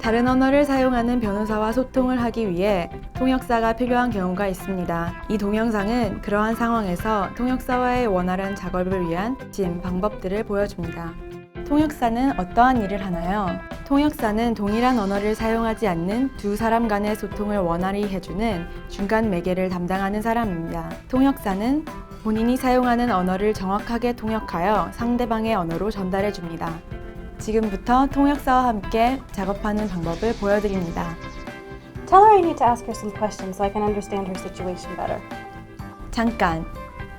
다른 언어를 사용하는 변호사와 소통을 하기 위해 통역사가 필요한 경우가 있습니다. 이 동영상은 그러한 상황에서 통역사와의 원활한 작업을 위한 진 방법들을 보여줍니다. 통역사는 어떠한 일을 하나요? 통역사는 동일한 언어를 사용하지 않는 두 사람 간의 소통을 원활히 해주는 중간 매개를 담당하는 사람입니다. 통역사는 본인이 사용하는 언어를 정확하게 통역하여 상대방의 언어로 전달해 줍니다. 지금부터 통역사와 함께 작업하는 방법을 보여드립니다. Tell her I need to ask her some questions so I can understand her situation better. 잠깐.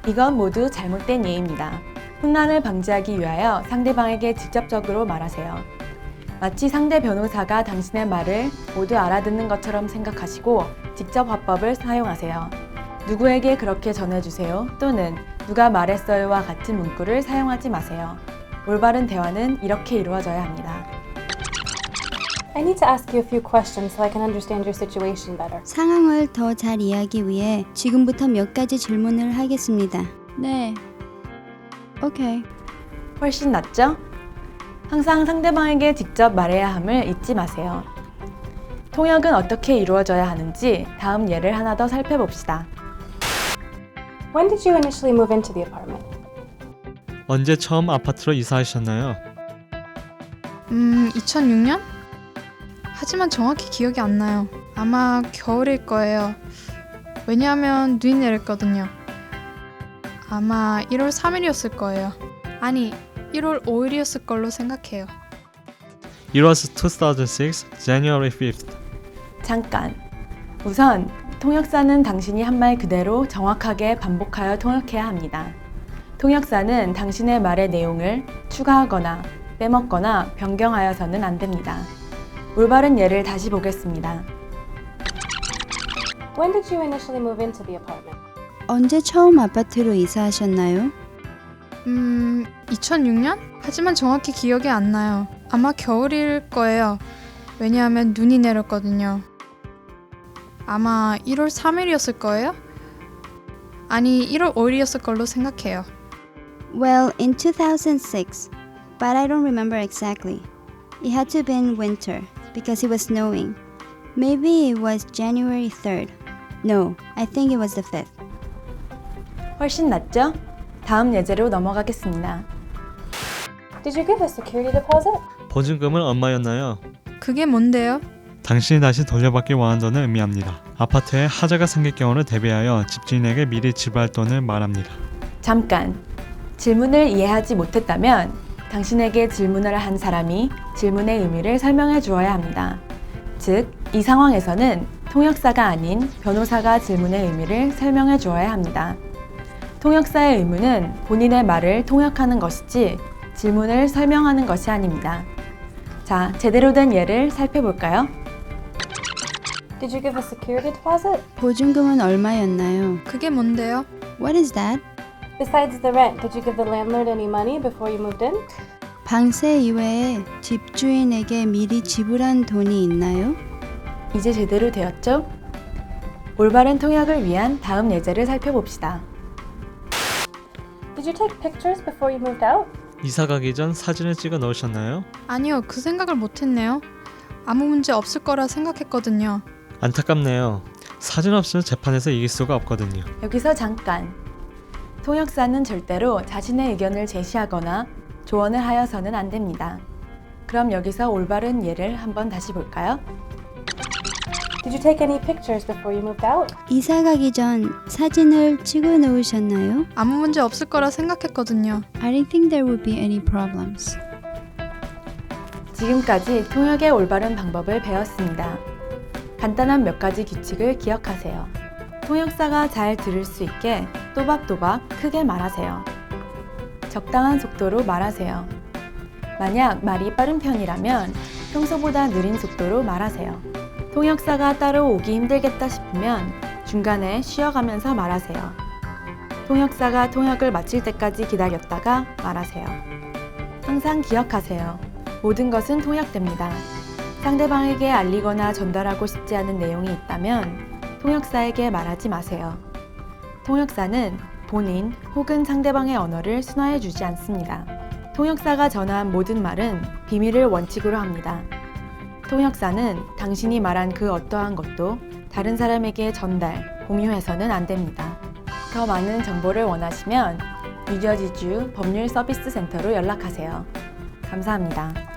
이건 모두 잘못된 예입니다. 혼란을 방지하기 위하여 상대방에게 직접적으로 말하세요. 마치 상대 변호사가 당신의 말을 모두 알아듣는 것처럼 생각하시고 직접 화법을 사용하세요. 누구에게 그렇게 전해주세요 또는 누가 말했어요와 같은 문구를 사용하지 마세요. 올바른 대화는 이렇게 이루어져야 합니다. I need to ask you a few questions so I can understand your situation better. 상황을 더 잘 이해하기 위해 지금부터 몇 가지 질문을 하겠습니다. 네. 오케이. 훨씬 낫죠? 항상 상대방에게 직접 말해야 함을 잊지 마세요. 통역은 어떻게 이루어져야 하는지 다음 예를 하나 더 살펴봅시다. When did you initially move into the apartment? 언제 처음 아파트로 이사하셨나요? 음, 2006년? 하지만 정확히 기억이 안 나요. 아마 겨울일 거예요. 왜냐하면 눈이 내렸거든요. 아마 1월 3일이었을 거예요. 아니, 1월 5일이었을 걸로 생각해요. It was 2006, January 5th. 잠깐. 우선 통역사는 당신이 한 말 그대로 정확하게 반복하여 통역해야 합니다. 통역사는 당신의 말의 내용을 추가하거나 빼먹거나 변경하여서는 안 됩니다. 올바른 예를 다시 보겠습니다. When did you initially move into the apartment? 언제 처음 아파트로 이사하셨나요? 음, 2006년? 하지만 정확히 기억이 안 나요. 아마 겨울일 거예요. 왜냐하면 눈이 내렸거든요. 아마 1월 3일이었을 거예요? 아니, 1월 5일이었을 걸로 생각해요. Well, in 2006, but I don't remember exactly. It had to have been winter because it was snowing. Maybe it was January 3rd. No, I think it was the 5th. 훨씬 낫죠? 다음 예제로 넘어가겠습니다. Did you give a security deposit? 보증금은 얼마였나요? 그게 뭔데요? 당신이 다시 돌려받기 원한다는 의미합니다. 아파트에 하자가 생길 경우를 대비하여 집주인에게 미리 지불할 돈을 말합니다. 잠깐. 질문을 이해하지 못했다면 당신에게 질문을 한 사람이 질문의 의미를 설명해 주어야 합니다. 즉, 이 상황에서는 통역사가 아닌 변호사가 질문의 의미를 설명해 주어야 합니다. 통역사의 의무는 본인의 말을 통역하는 것이지 질문을 설명하는 것이 아닙니다. 자, 제대로 된 예를 살펴볼까요? Did you give a security deposit? 보증금은 얼마였나요? 그게 뭔데요? What is that? Besides the rent, did you give the landlord any money before you moved in? 방세 이외에 집주인에게 미리 지불한 돈이 있나요? 이제 제대로 되었죠? 올바른 통역을 위한 다음 예제를 살펴봅시다. Did you take pictures before you moved out? 이사 가기 전 사진을 찍어 넣으셨나요? 아니요, 그 생각을 못했네요. 아무 문제 없을 거라 생각했거든요. 안타깝네요. 사진 없이는 재판에서 이길 수가 없거든요. 여기서 잠깐. 통역사는 절대로 자신의 의견을 제시하거나 조언을 하여서는 안 됩니다. 그럼 여기서 올바른 예를 한번 다시 볼까요? Did you take any pictures before you moved out? 이사 가기 전 사진을 찍어 놓으셨나요? 아무 문제 없을 거라 생각했거든요. I didn't think there would be any problems. 지금까지 통역의 올바른 방법을 배웠습니다. 간단한 몇 가지 규칙을 기억하세요. 통역사가 잘 들을 수 있게 또박또박 크게 말하세요. 적당한 속도로 말하세요. 만약 말이 빠른 편이라면 평소보다 느린 속도로 말하세요. 통역사가 따로 오기 힘들겠다 싶으면 중간에 쉬어가면서 말하세요. 통역사가 통역을 마칠 때까지 기다렸다가 말하세요. 항상 기억하세요. 모든 것은 통역됩니다. 상대방에게 알리거나 전달하고 싶지 않은 내용이 있다면 통역사에게 말하지 마세요. 통역사는 본인 혹은 상대방의 언어를 순화해 주지 않습니다. 통역사가 전한 모든 말은 비밀을 원칙으로 합니다. 통역사는 당신이 말한 그 어떠한 것도 다른 사람에게 전달, 공유해서는 안 됩니다. 더 많은 정보를 원하시면 뉴저지주 법률 서비스 센터로 연락하세요. 감사합니다.